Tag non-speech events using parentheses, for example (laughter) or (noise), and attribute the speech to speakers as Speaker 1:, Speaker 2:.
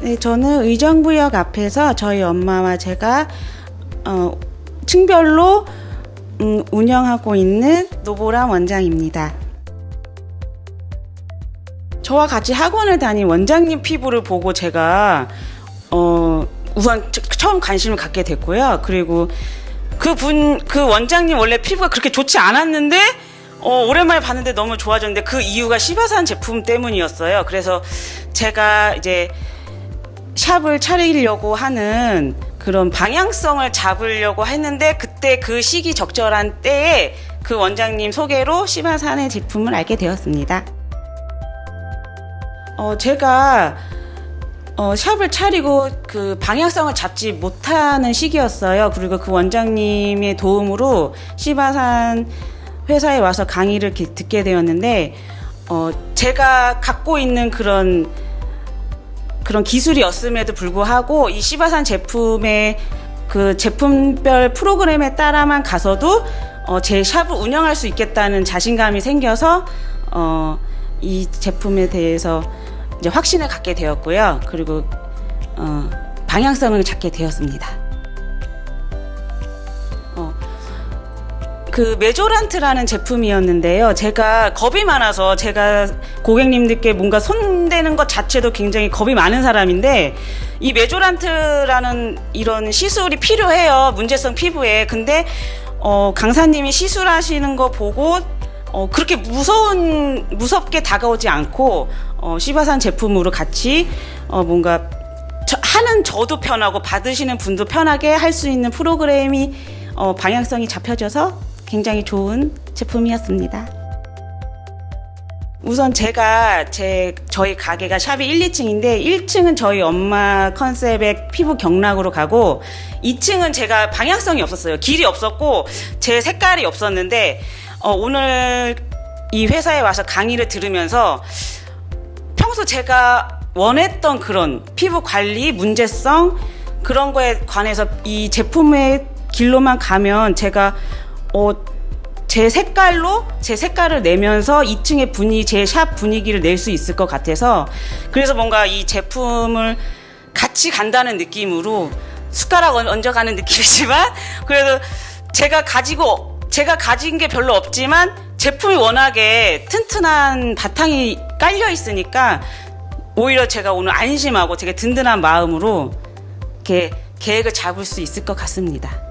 Speaker 1: 네, 저는 의정부역 앞에서 저희 엄마와 제가 어, 층별로 음, 운영하고 있는 노보람 원장입니다. 저와 같이 학원을 다닌 원장님 피부를 보고 제가 어, 우선 처- 처음 관심을 갖게 됐고요. 그리고 그분 그 원장님 원래 피부가 그렇게 좋지 않았는데 어, 오랜만에 봤는데 너무 좋아졌는데 그 이유가 시바산 제품 때문이었어요. 그래서 제가 이제 샵을 차리려고 하는 그런 방향성을 잡으려고 했는데 그때 그 시기 적절한 때에 그 원장님 소개로 시바산의 제품을 알게 되었습니다. 어, 제가 어, 샵을 차리고 그 방향성을 잡지 못하는 시기였어요. 그리고 그 원장님의 도움으로 시바산 회사에 와서 강의를 듣게 되었는데, 어, 제가 갖고 있는 그런 그런 기술이었음에도 불구하고 이 시바산 제품의 그 제품별 프로그램에 따라만 가서도 어, 제 샵을 운영할 수 있겠다는 자신감이 생겨서 어, 이 제품에 대해서 이제 확신을 갖게 되었고요. 그리고 어, 방향성을 잡게 되었습니다. 그 메조란트라는 제품이었는데요. 제가 겁이 많아서 제가 고객님들께 뭔가 손대는 것 자체도 굉장히 겁이 많은 사람인데 이 메조란트라는 이런 시술이 필요해요. 문제성 피부에. 근데 어, 강사님이 시술하시는 거 보고 어, 그렇게 무서운 무섭게 다가오지 않고 어, 시바산 제품으로 같이 어, 뭔가 저- 하는 저도 편하고 받으시는 분도 편하게 할 수 있는 프로그램이 어, 방향성이 잡혀져서 굉장히 좋은 제품이었습니다. 우선 제가 제 저희 가게가 샵이 1, 2층인데 1층은 저희 엄마 컨셉의 피부 경락으로 가고 2층은 제가 방향성이 없었어요. 길이 없었고 제 색깔이 없었는데 어, 오늘 이 회사에 와서 강의를 들으면서 평소 제가 원했던 그런 피부 관리 문제성 그런 거에 관해서 이 제품의 길로만 가면 제가 어, 제 색깔로 제 색깔을 내면서 2층의 분위 제 샵 분위기를 낼 수 있을 것 같아서 그래서 뭔가 이 제품을 같이 간다는 느낌으로 숟가락 얹- 얹어가는 느낌이지만 (laughs) 그래도 제가 가지고 제가 가진 게 별로 없지만 제품이 워낙에 튼튼한 바탕이 깔려 있으니까 오히려 제가 오늘 안심하고 되게 든든한 마음으로 이렇게 계획을 잡을 수 있을 것 같습니다.